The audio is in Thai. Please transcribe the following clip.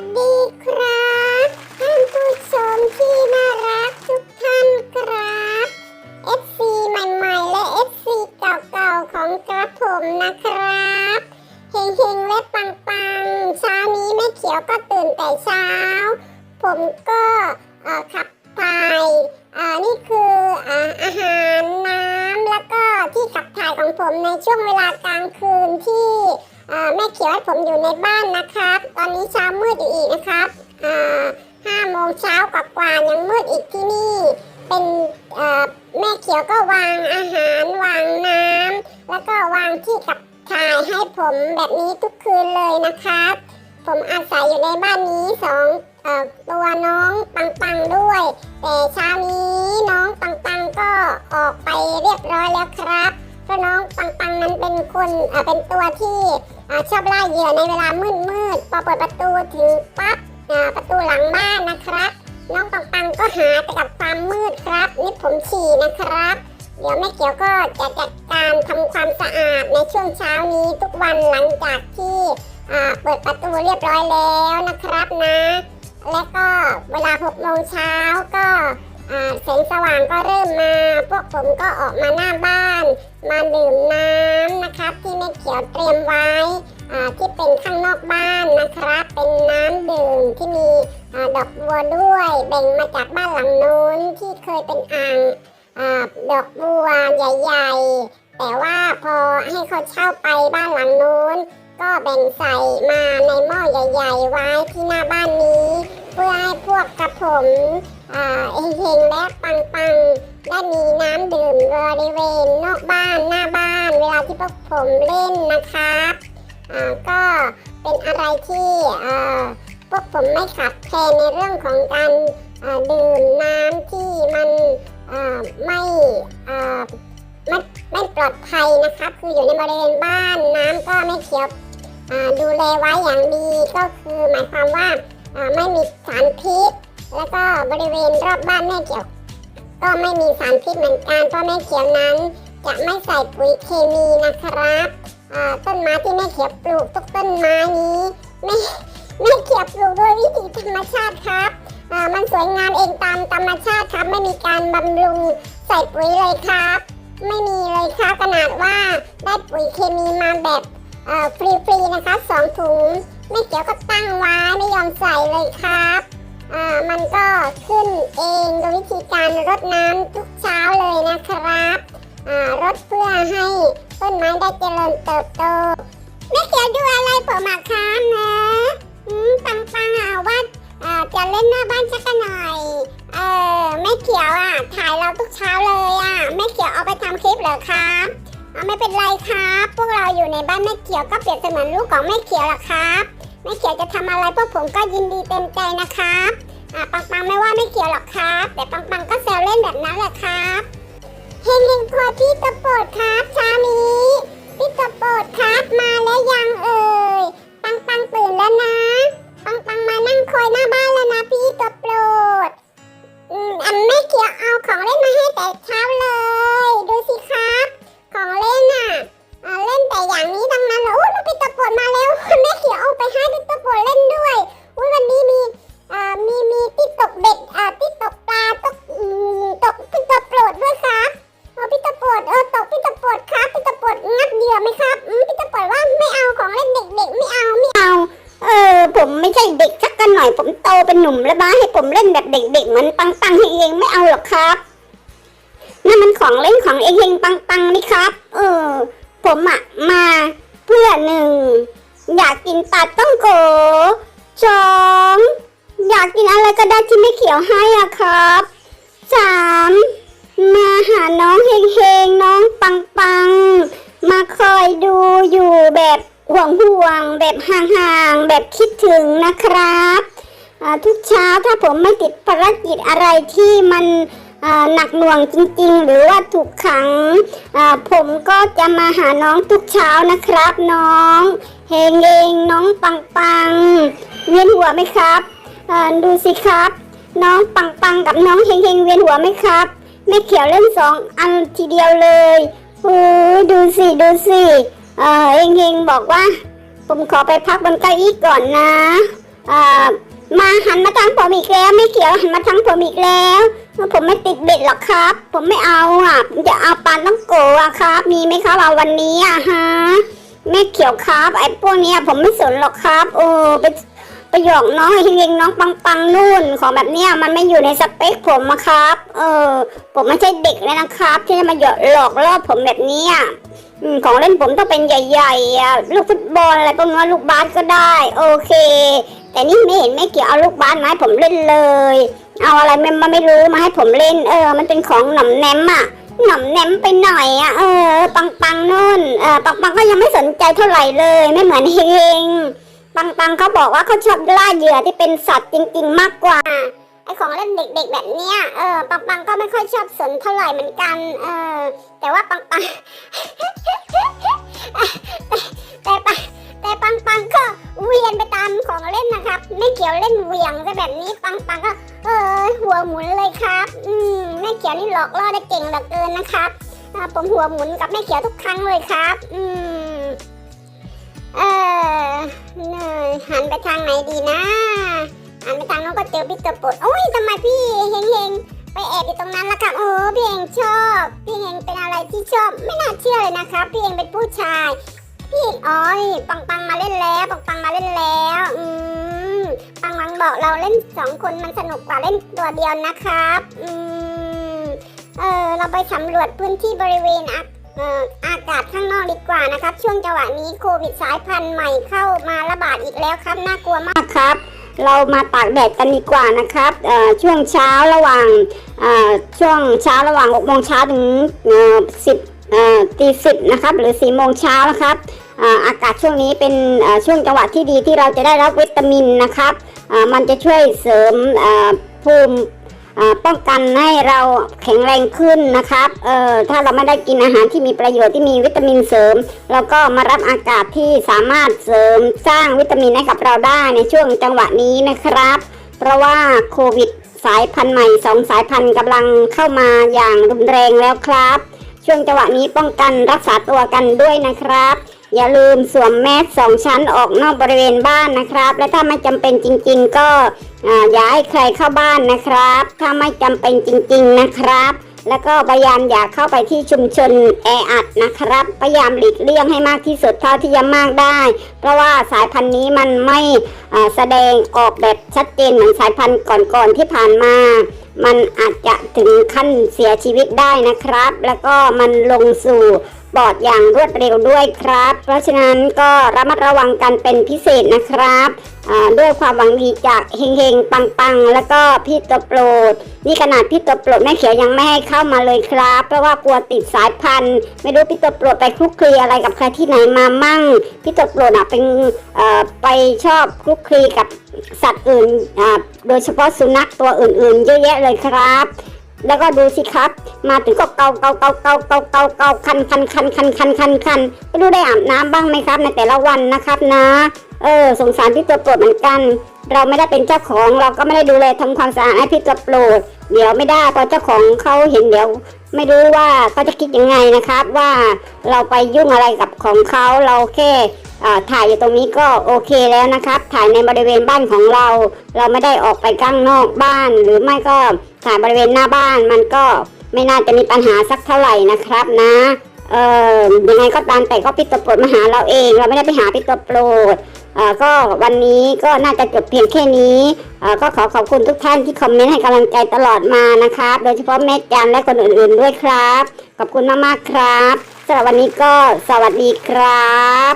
สดีครับท่านผู้ชมที่น่ารักทุกท่านครับ FC ใหม่ๆ และ FC เก่าๆ ของกระผมนะครับเฮงๆและปังๆเช้านี้แม่เขียวก็ตื่นแต่เช้า ผมก็ขับถ่ายนี่คืออาอาหารน้ำแล้วก็ที่ขับถ่ายของผมในช่วงเวลากลางคืนที่ แม่เขียวให้ผมอยู่ในบ้านนะครับ ตอนนี้เช้ามืดอยู่อีกนะครับห้าโมงเช้ากว่าๆยังมืดอีกที่นี่ เป็นแม่เขียวก็วางอาหารวางน้ำแล้วก็วางที่ขับถ่ายให้ผมแบบนี้ทุกคืนเลยนะครับ ผมอาศัยอยู่ในบ้านนี้สองอตัวน้องปังปังด้วย แต่เช้านี้น้องปังปังก็ออกไปเรียบร้อยแล้วครับเพราะน้องปังปังนั้นเป็นคนเป็นตัวที่ ชอบล่าเหยื่อในเวลามืดมืดพอเปิดประตูถึงปั๊บประตูหลังบ้านนะครับน้องปังปังก็หาแต่กับความมืดครับนี่ผมฉี่นะครับ เดี๋ยวแม่เกียวก็จะจัดการทำความสะอาดในช่วงเช้านี้ทุกวันหลังจากที่เปิดประตูเรียบร้อยแล้วนะครับนะ และก็เวลา6โมงเช้าก็แสงสว่างก็เริ่มมา พวกผมก็ออกมาหน้าบ้าน มาดื่มน้ำนะครับ แม่เขียวเตรียมไว้ที่เป็นข้างนอกบ้านนะครับ เป็นน้ำดื่มที่มีอดอกบัวด้วย แบ่งมาจากบ้านหลังนู้นที่เคยเป็นอ่างอดอกบัวใหญ่ๆ แต่ว่าพอให้เขาเช่าไปบ้านหลังนู้น ก็แบ่งใส่มาในหม้อใหญ่ ๆ ไว้ที่หน้าบ้านนี้ เพื่อให้พวกกระผมอ่าเฮงๆและปังๆ ได้มีน้ำดื่มบริเวณนอกบ้านหน้าบ้าน เวลาที่พวกผมเล่นนะครับก็เป็นอะไรที่พวกผมไม่ขัดแคลนในเรื่องของการดื่มน้ำที่มันไม่ไม่ไม่ปลอดภัยนะครับ คืออยู่ในบริเวณบ้านน้ำก็ไม่เขียวดูแลไว้อย่างดีก็คือหมายความว่าไม่มีสารพิษ แล้วก็บริเวณรอบบ้านแม่เขียว ก็ไม่มีสารพิษเหมือนกันเพราะแม่เขียวนั้น จะไม่ใส่ปุ๋ยเคมีนะครับอ่าต้นไม้ที่แม่เขียวปลูกทุกต้นไม้นี้ไม่แม่เขียวปลูกด้วยวิธีธรรมชาติครับอ่ามันสวยงามเองตามธรรมชาติครับ ไม่มีการบำรุงใส่ปุ๋ยเลยครับ ไม่มีเลยครับขนาดว่าได้ปุ๋ยเคมีมาแบบเอ่อฟรีๆนะคะสองถุงแม่เขียวก็ตั้งไว้ไม่ยอมใส่เลยครับ อ่ามันก็ขึ้นเองโดยวิธีการรดน้ำทุกเช้าเลยนะครับอ่ารดเพื่อให้ต้นไม้ได้เจริญเติบโตแม่เขียวดูอะไรผมอะครับนะอืมปังปังๆอะว่าจะเล่นหน้าบ้านสักหน่อยเออแม่เขียวอะถ่ายเราทุกเช้าเลยอะแม่เขียวเอาไปทำคลิปเหรอครับไม่เป็นไรครับ พวกเราอยู่ในบ้านแม่เขียวก็เปรียบเสมือนลูกของแม่เขียวล่ะครับ แม่เขียวจะทำอะไรพวกผมก็ยินดีเต็มใจนะครับอะปังปังไม่ว่าไม่เขียวหรอกครับ แต่ปังปังก็แซวเล่นแบบนั้นแหละครับเฮงเฮงพอพี่กระโปดครับเช้านี้พี่กระโปดครับ หน่อยผมโตเป็นหนุ่มแล้วบ้าให้ผมเล่นแบบเด็กๆเหมือนปังๆให้เองไม่เอาหรอกครับนั่นมันของเล่นของเองเองปังๆนี่ครับ เออ ผมอะมาเพื่อหนึ่งอยากกินปลาต้องโกสองอยากกินอะไรก็ได้ที่ไม่เขียวให้อะครับสามมาหาน้องเฮงเฮงน้องปังปังๆมาคอยดูอยู่แบบ ห่วงห่วงๆแบบห่างๆ แบบคิดถึงนะครับทุกเช้าถ้าผมไม่ติดภารกิจอะไรที่มันหนักหน่วงจริงๆ หรือว่าถูกขัง ผมก็จะมาหาน้องทุกเช้านะครับน้องเฮงเองน้องปังปังเวียนหัวไหมครับดูสิครับ น้องปังปังกับน้องเฮงเฮงเวียนหัวไหมครับแม่เขียวเล่นสองอันทีเดียวเลยโอ้ดูสิดูสิ เออเฮงเฮงบอกว่า ผมขอไปพักบนเก้าอี้ก่อนนะเอ่อมาหันมาทางผมอีกแล้ว ไม่เขียวหันมาทางผมอีกแล้ว ผมไม่ติดเบ็ดหรอกครับ ผมไม่เอาอะผมจะเอาปลาต้องโกะอครับ มีไหมครับเอาวันนี้อะฮะแม่เขียวครับไอ้พวกนี้ผมไม่สนหรอกครับโอ้ไปไปหยอกน้องเฮงๆน้องปังปังนู่นของแบบเนี้ยมันไม่อยู่ในสเปคผมอะครับ เออ ผมไม่ใช่เด็กเลยนะครับ ที่จะมาหยอกหลอกล่อผมแบบเนี้ย อืมของเล่นผมต้องเป็นใหญ่ๆอะลูกฟุตบอลอะไรพวกนี้ลูกบาสก็ได้ โอเค แต่นี่ไม่เห็นไม่เกี่ยวเอาลูกบาสมาให้ผมเล่นเลย เอาอะไรไม่มาไม่รู้มาให้ผมเล่น เออ มันเป็นของหน่อมแนมอะหน่อมแนมไปหน่อยอะเออ ปังปังนู่นเออปังปังก็ยังไม่สนใจเท่าไหร่เลย ไม่เหมือนเฮงปังปังเขาบอกว่าเขาชอบล่าเหยื่อที่เป็นสัตว์จริง ๆ มากกว่า ของเล่นเด็กๆแบบเนี้ยเออปังปังก็ไม่ค่อยชอบสนเท่าไหร่เหมือนกัน เออแต่ว่าปังปังแต่ปังแต่ปังปังก็เวียนไปตามของเล่นนะครับ ไม่เกี่ยวเล่นเวียงซะแบบนี้ปังปังก็ เออหัวหมุนเลยครับ อืมแม่เขียวนี่หลอกล่อได้เก่งเหลือเกินนะครับผมหัวหมุนกับแม่เขียวทุกครั้งเลยครับ อืมเออเนยหันไปทางไหนดีนะ หันไปทางโน้นก็เจอพี่ตัวปรดโอ้ยทำไมพี่เฮงเฮงไปแอบอยู่ตรงนั้นละครับโอ้พี่เฮงชอบ พี่เฮงเป็นอะไรที่ชอบ ไม่น่าเชื่อเลยนะครับ พี่เฮงเป็นผู้ชาย พี่อ๋อยปังปังมาเล่นแล้วปังปังมาเล่นแล้ว อืมปังปังบอกเราเล่นสองคนมันสนุกกว่าเล่นตัวเดียวนะครับ อืมเออเราไปสำรวจพื้นที่บริเวณอาเอ่ออากาศข้างนอกดีกว่านะครับ ช่วงจังหวะนี้โควิดสายพันธุ์ใหม่เข้ามาระบาดอีกแล้วครับ น่ากลัวมากครับ เรามาตากแดดกันดีกว่านะครับช่วงเช้าระหว่างช่วงเช้าระหว่าง6โมงเช้าถึง10ตีสิบนะครับหรือ4โมงเช้านะครับอากาศช่วงนี้เป็นช่วงจังหวะที่ดีที่เราจะได้รับวิตามินนะครับมันจะช่วยเสริมภูมิ ป้องกันให้เราแข็งแรงขึ้นนะครับเอ่อถ้าเราไม่ได้กินอาหารที่มีประโยชน์ที่มีวิตามินเสริม เราก็มารับอากาศที่สามารถเสริมสร้างวิตามินให้กับเราได้ในช่วงจังหวะนี้นะครับ เพราะว่าโควิดสายพันธุ์ใหม่สองสายพันธุ์กำลังเข้ามาอย่างรุนแรงแล้วครับ ช่วงจังหวะนี้ป้องกันรักษาตัวกันด้วยนะครับ อย่าลืมสวมแมสสองชั้นออกนอกบริเวณบ้านนะครับ และถ้าไม่จำเป็นจริง ๆ ก็ออย่าให้ใครเข้าบ้านนะครับ ถ้าไม่จำเป็นจริง ๆนะครับ แล้วก็พยายามอย่าเข้าไปที่ชุมชนแออัดนะครับ พยายามหลีกเลี่ยงให้มากที่สุดเท่าที่จะมากได้ เพราะว่าสายพันธุ์นี้มันไม่แสดงออกแบบชัดเจนเหมือนสายพันธุ์ก่อนๆที่ผ่านมามันอาจจะถึงขั้นเสียชีวิตได้นะครับ แล้วก็มันลงสู่ ปอดอย่างรวดเร็วด้วยครับ เพราะฉะนั้นก็ระมัดระวังกันเป็นพิเศษนะครับด้วยความหวังดีจากเฮงๆปังๆ แล้วก็พี่ตัวโปรด นี่ขนาดพี่ตัวโปรดแม่เขียวยังไม่ให้เข้ามาเลยครับ เพราะว่ากลัวติดสายพันธุ์ ไม่รู้พี่ตัวโปรดไปคลุกคลีอะไรกับใครที่ไหนมามั่ง พี่ตัวโปรดอะเป็นไปชอบคลุกคลีกับสัตว์อื่น โดยเฉพาะสุนัขตัวอื่นๆ เยอะแยะเลยครับ แล้วก็ดูสิครับ มาถึงก็เกาเกาเกาเกาเกาเกาเกาคันคันคันคันคันคันคันไม่รู้ได้อาบน้ำบ้างไหมครับ ในแต่ละวันนะครับนะ เออสงสารพี่ตัวโปรดเหมือนกัน เราไม่ได้เป็นเจ้าของเราก็ไม่ได้ดูแลทำความสะอาดให้พี่ตัวโปรด เดี๋ยวไม่ได้พอเจ้าของเขาเห็นเดี๋ยว ไม่รู้ว่าเขาจะคิดยังไงนะครับ ว่าเราไปยุ่งอะไรกับของเขาเราแค่ถ่ายอยู่ตรงนี้ก็โอเคแล้วนะครับ ถ่ายในบริเวณบ้านของเรา เราไม่ได้ออกไปข้างนอกบ้านหรือไม่ก็ ถ่ายบริเวณหน้าบ้านมันก็ไม่น่าจะมีปัญหาสักเท่าไหร่นะครับนะเอ่อยังไงก็ตามแต่ก็พี่ตัวโปรดมาหาเราเอง เราไม่ได้ไปหาพี่ตัวโปรดเอ่อก็วันนี้ก็น่าจะจบเพียงแค่นี้เอ่อก็ขอขอบคุณทุกท่านที่คอมเมนต์ให้กำลังใจตลอดมานะครับ โดยเฉพาะแม่จันและคนอื่นๆด้วยครับ ขอบคุณมากๆครับสำหรับวันนี้ก็สวัสดีครับ